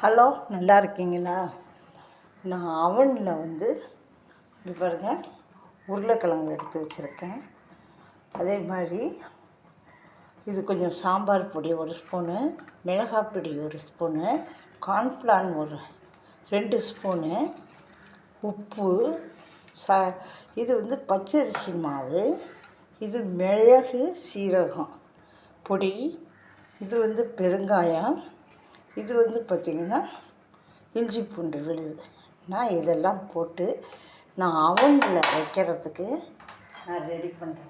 Hello நல்லா இருக்கீங்களா? நான் அவனில் வந்து இது பாருங்க உருளைக்கிழங்கு எடுத்து வச்சுருக்கேன். அதே மாதிரி இது கொஞ்சம் சாம்பார் பொடி ஒரு ஸ்பூனு மிளகாய் பொடி ஒரு ஸ்பூனு கார்ன்ஃப்ளான் ஒரு ரெண்டு ஸ்பூனு உப்பு ச இது வந்து பச்சரிசி மாவு இது மிளகு சீரகம் பொடி இது வந்து பெருங்காயம் இது வந்து பார்த்திங்கன்னா இஞ்சி பூண்டு விழுது. நான் இதெல்லாம் போட்டு நான் அவனில் வைக்கிறதுக்கு நான் ரெடி பண்ணுறேன்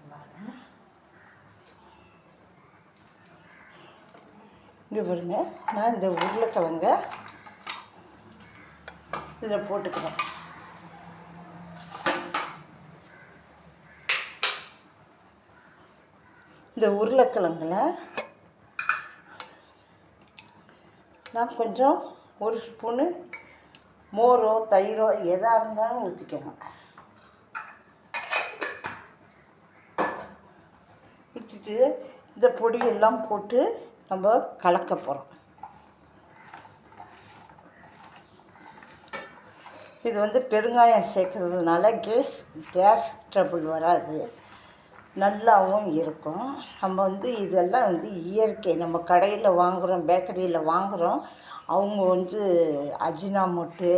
இங்கே பாருங்க நான் இந்த உருளைக்கிழங்க இதில் போட்டுக்கிறேன். இந்த உருளைக்கிழங்குல தான் கொஞ்சம் ஒரு ஸ்பூனு மோரோ தயிரோ எதாக இருந்தாலும் ஊற்றிக்கணும் ஊற்றிட்டு இந்த பொடியெல்லாம் போட்டு நம்ம கலக்க போகிறோம் இது வந்து பெருங்காயம் சேர்க்கறதுனால கேஸ் கேஸ் ட்ரபிள் வராது. நல்லாவும் இருக்கும். நம்ம வந்து இதெல்லாம் வந்து இயற்கை நம்ம கடையில் வாங்குகிறோம் பேக்கரியில் வாங்குகிறோம் அவங்க வந்து அஜினாமோட்டு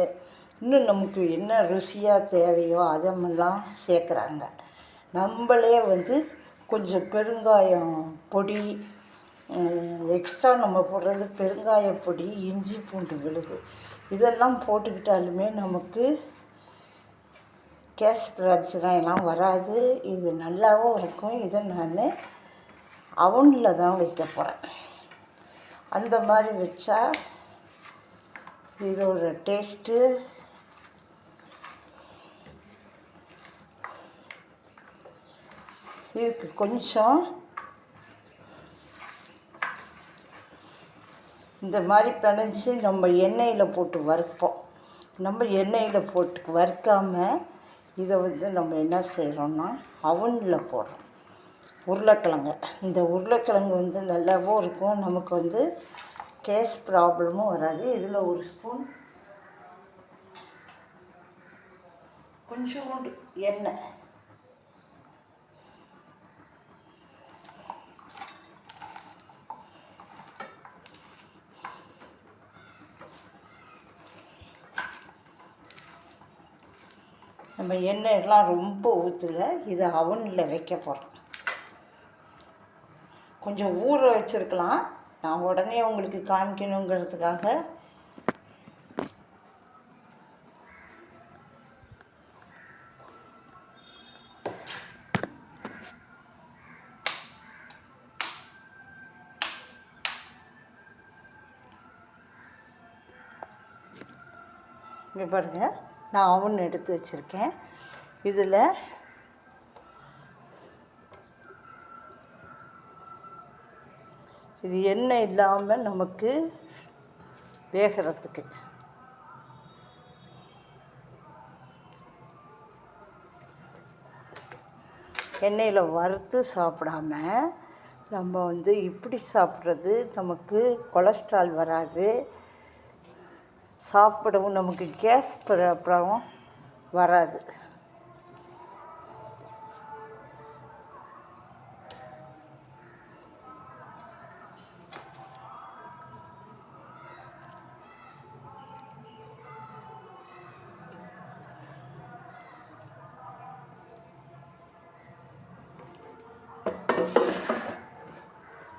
இன்னும் நமக்கு என்ன ருசியாக தேவையோ அதெல்லாம் சேர்க்குறாங்க. நம்மளே வந்து கொஞ்சம் பெருங்காயம் பொடி எக்ஸ்ட்ரா நம்ம போடுறது பெருங்காய பொடி இஞ்சி பூண்டு விழுது. இதெல்லாம் போட்டுக்கிட்டாலுமே நமக்கு கேஸ் பிரச்சனை எல்லாம் வராது. இது நல்லாவும் இருக்கும். இதை நான் அவனில் தான் வைக்க போகிறேன் அந்த மாதிரி வச்சா இதோட டேஸ்ட்டு இதுக்கு கொஞ்சம் இந்த மாதிரி பிணைஞ்சி நம்ம எண்ணெயில் போட்டு வறுப்போம். நம்ம எண்ணெயில் போட்டு வறுக்காமல் இதை வந்து நம்ம என்ன செய்கிறோன்னா அவனில் போடுறோம். உருளைக்கிழங்கு. இந்த உருளைக்கிழங்கு வந்து நல்லாவும் இருக்கும். நமக்கு வந்து கேஸ் ப்ராப்ளமும் வராது. இதில் ஒரு ஸ்பூன் கொஞ்சோண்டு எண்ணெய் நம்ம எண்ணெயெல்லாம் ரொம்ப ஊற்றல இது அவனில் வைக்க போகிறோம் கொஞ்சம் ஊற வச்சுருக்கலாம். நான் உடனே உங்களுக்கு காமிக்கணுங்கிறதுக்காக. இங்கே பாருங்கள் நான் அவன் எடுத்து வச்சுருக்கேன். இதில் இது எண்ணெய் இல்லாமல் நமக்கு வேகிறதுக்கு. எண்ணெயில் வறுத்து சாப்பிடாம நம்ம வந்து இப்படி சாப்பிட்றது நமக்கு கொலஸ்ட்ரால் வராது. சாப்பிடவும் நமக்கு கேஸ் ப்ராப்ளம் வராது.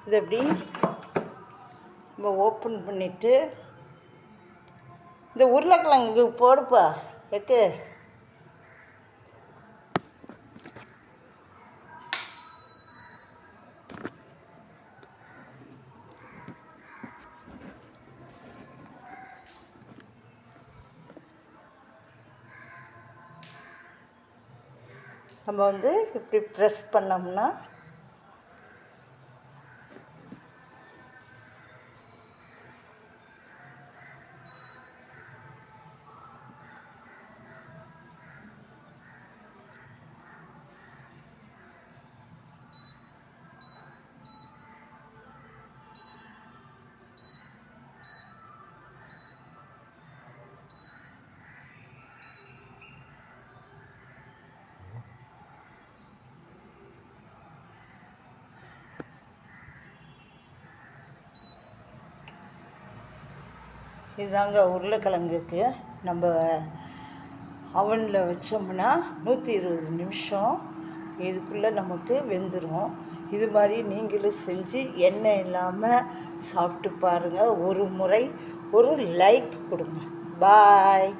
இது எப்படி? நம்ம ஓப்பன் பண்ணிவிட்டு இந்த உருளைக்கிழங்குக்கு போடுப்பா எக்கு. நம்ம வந்து இப்படி ப்ரெஸ் பண்ணோம்னா இதுதாங்க உருளைக்கிழங்குக்கு நம்ம அவனில் வச்சோம்னா நூற்றி இருபது நிமிஷம் இதுக்குள்ளே நமக்கு வெந்துடும் இது மாதிரி நீங்களும் செஞ்சு எண்ணெய் இல்லாமல் சாப்பிட்டு பாருங்கள் ஒரு முறை ஒரு லைக் கொடுங்க. பாய்